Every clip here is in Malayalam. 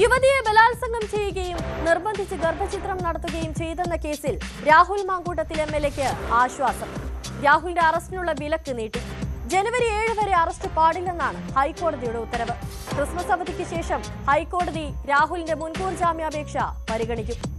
യുവതിയെ ബലാത്സംഗം ചെയ്യുകയും നിർബന്ധിച്ച് ഗർഭചിത്രം നടത്തുകയും ചെയ്തെന്ന കേസിൽ രാഹുൽ മാങ്കൂട്ടത്തിൽ എം എൽ എക്ക് ആശ്വാസം. രാഹുലിന്റെ അറസ്റ്റിനുള്ള വിലക്ക് നീട്ടി. ജനുവരി ഏഴ് വരെ അറസ്റ്റ് പാടില്ലെന്നാണ് ഹൈക്കോടതിയുടെ ഉത്തരവ്. ക്രിസ്മസ് അവധിക്ക് ശേഷം ഹൈക്കോടതി രാഹുലിന്റെ മുൻകൂർ ജാമ്യാപേക്ഷ പരിഗണിക്കും.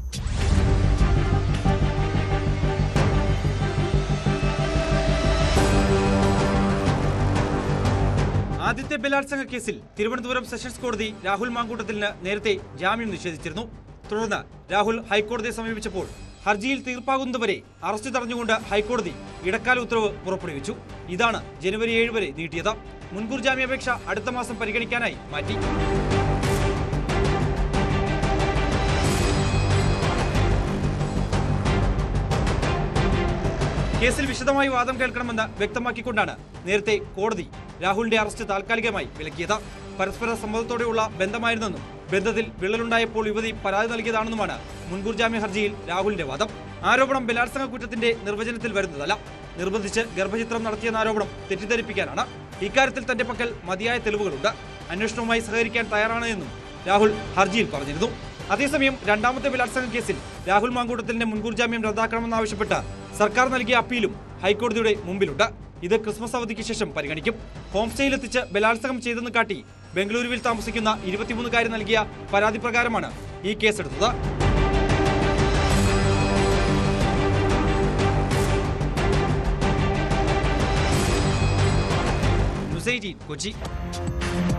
ആദ്യത്തെ ബലാത്സംഗ കേസിൽ തിരുവനന്തപുരം സെഷൻസ് കോടതി രാഹുൽ മാങ്കൂട്ടത്തിന് നേരത്തെ ജാമ്യം നിഷേധിച്ചിരുന്നു. തുടർന്ന് രാഹുൽ ഹൈക്കോടതിയെ സമീപിച്ചപ്പോൾ ഹർജിയിൽ തീർപ്പാകുന്നതുവരെ അറസ്റ്റ് തടഞ്ഞുകൊണ്ട് ഹൈക്കോടതി ഇടക്കാല ഉത്തരവ് പുറപ്പെടുവിച്ചു. ഇതാണ് ജനുവരി ഏഴ് വരെ നീട്ടിയത്. മുൻകൂർ ജാമ്യാപേക്ഷ അടുത്ത മാസം പരിഗണിക്കാനായി മാറ്റി. കേസിൽ വിശദമായി വാദം കേൾക്കണമെന്ന് വ്യക്തമാക്കിക്കൊണ്ടാണ് നേരത്തെ കോടതി രാഹുലിന്റെ അറസ്റ്റ് താൽക്കാലികമായി വിലക്കിയത്. പരസ്പര സമ്മതത്തോടെയുള്ള ബന്ധമായിരുന്നെന്നും ബന്ധത്തിൽ വിള്ളലുണ്ടായപ്പോൾ യുവതി പരാതി നൽകിയതാണെന്നുമാണ് മുൻകൂർ ജാമ്യ ഹർജിയിൽ രാഹുലിന്റെ വാദം. ആരോപണം ബലാത്സംഗ കുറ്റത്തിന്റെ നിർവചനത്തിൽ വരുന്നതല്ല. നിർബന്ധിച്ച് ഗർഭചിത്രം നടത്തിയെന്ന ആരോപണം തെറ്റിദ്ധരിപ്പിക്കാനാണ്. ഇക്കാര്യത്തിൽ തന്റെ പക്കൽ മതിയായ തെളിവുകളുണ്ട്. അന്വേഷണവുമായി സഹകരിക്കാൻ തയ്യാറാണ് എന്നും രാഹുൽ ഹർജിയിൽ പറഞ്ഞിരുന്നു. അതേസമയം രണ്ടാമത്തെ ബലാത്സംഗ കേസിൽ രാഹുൽ മാങ്കൂട്ടത്തിന്റെ മുൻകൂർ ജാമ്യം റദ്ദാക്കണമെന്നാവശ്യപ്പെട്ട് സർക്കാർ നൽകിയ അപ്പീലും ഹൈക്കോടതിയുടെ മുമ്പിലുണ്ട്. ഇത് ക്രിസ്മസ് അവധിക്ക് ശേഷം പരിഗണിക്കും. ഹോം സ്റ്റേയിലെത്തിച്ച് ബലാത്സംഗം ചെയ്തെന്ന് കാട്ടി ബംഗളൂരുവിൽ താമസിക്കുന്ന ഇരുപത്തിമൂന്നുകാരി നൽകിയ പരാതി പ്രകാരമാണ് ഈ കേസെടുത്തത്. കൊച്ചി.